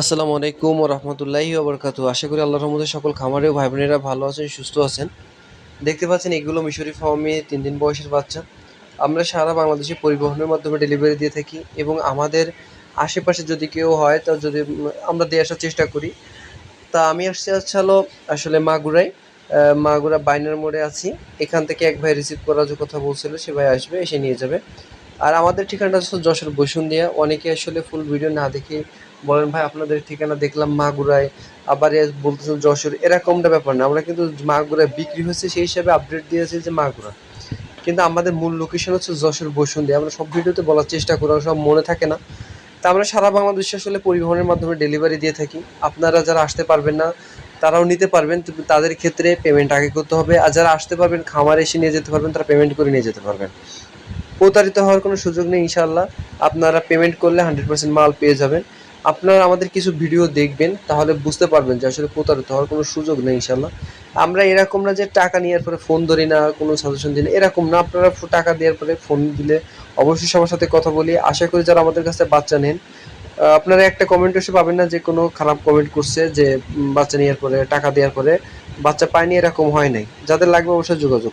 আসসালামু আলাইকুম রহমতুল্লাহি ওবরকাতু আশা করি আল্লাহর রহমতে সকল খামারে ভাই বোনেরা ভালো আছেন, সুস্থ আছেন। দেখতে পাচ্ছেন এগুলো মিশরি ফার্মে তিন দিন বয়সের বাচ্চা। আমরা সারা বাংলাদেশে পরিবহনের মাধ্যমে ডেলিভারি দিয়ে থাকি এবং আমাদের আশেপাশে যদি কেউ হয়, তা যদি আমরা দিয়ে আসার চেষ্টা করি। তা আমি আসছি হচ্ছে হলো আসলে মাগুরায়। মাগুরা বাইনার মোড়ে আছি। এখান থেকে এক ভাই রিসিভ করার যে কথা বলছিল, সে ভাই আসবে, এসে নিয়ে যাবে। আর আমাদের ঠিকানাটা যশোর বসুন্ধিয়া। অনেকে আসলে ফুল ভিডিও না দেখে বলেন ভাই, আপনাদের ঠিকানা দেখলাম মাগুরায়। আবার বলতেছেন যশোর। এরকমটা ব্যাপার না। আমরা কিন্তু মাগুরায় বিক্রি হয়েছে, সেই হিসাবে আপডেট দিয়েছি যে মাগুরা। কিন্তু আমাদের মূল লোকেশন হচ্ছে যশোর বসুন্ধিয়া আমরা সব ভিডিওতে বলার চেষ্টা করি সব মনে থাকে না। তা আমরা সারা বাংলাদেশে আসলে পরিবহনের মাধ্যমে ডেলিভারি দিয়ে থাকি। আপনারা যারা আসতে পারবেন না, তারাও নিতে পারবেন। তাদের ক্ষেত্রে পেমেন্ট আগে করতে হবে। আর যারা আসতে পারবেন, খামার এসে নিয়ে যেতে পারবেন, তারা পেমেন্ট করে নিয়ে যেতে পারবেন। প্রতারিত হওয়ার কোনো সুযোগ নেই ইনশাল্লাহ আপনারা পেমেন্ট করলে হান্ড্রেড পার্সেন্ট মাল পেয়ে যাবেন। আপনারা আমাদের কিছু ভিডিও দেখবেন, তাহলে বুঝতে পারবেন যে আসলে প্রতারিত হওয়ার কোনো সুযোগ নেই ইনশাল্লাহ আমরা এরকম না যে টাকা নেওয়ার পরে ফোন ধরি না, কোনো সাজেশন দিই না, এরকম না। আপনারা টাকা দেওয়ার পরে ফোন দিলে অবশ্যই সবার সাথে কথা বলি। আশা করি যারা আমাদের কাছে বাচ্চা নেন আপনারা একটা কমেন্ট এসে পাবেন না যে কোনো খারাপ কমেন্ট করছে যে বাচ্চা নেওয়ার পরে, টাকা দেওয়ার পরে বাচ্চা পায়নি, এরকম হয় নাই। যাদের লাগবে অবশ্যই যোগাযোগ।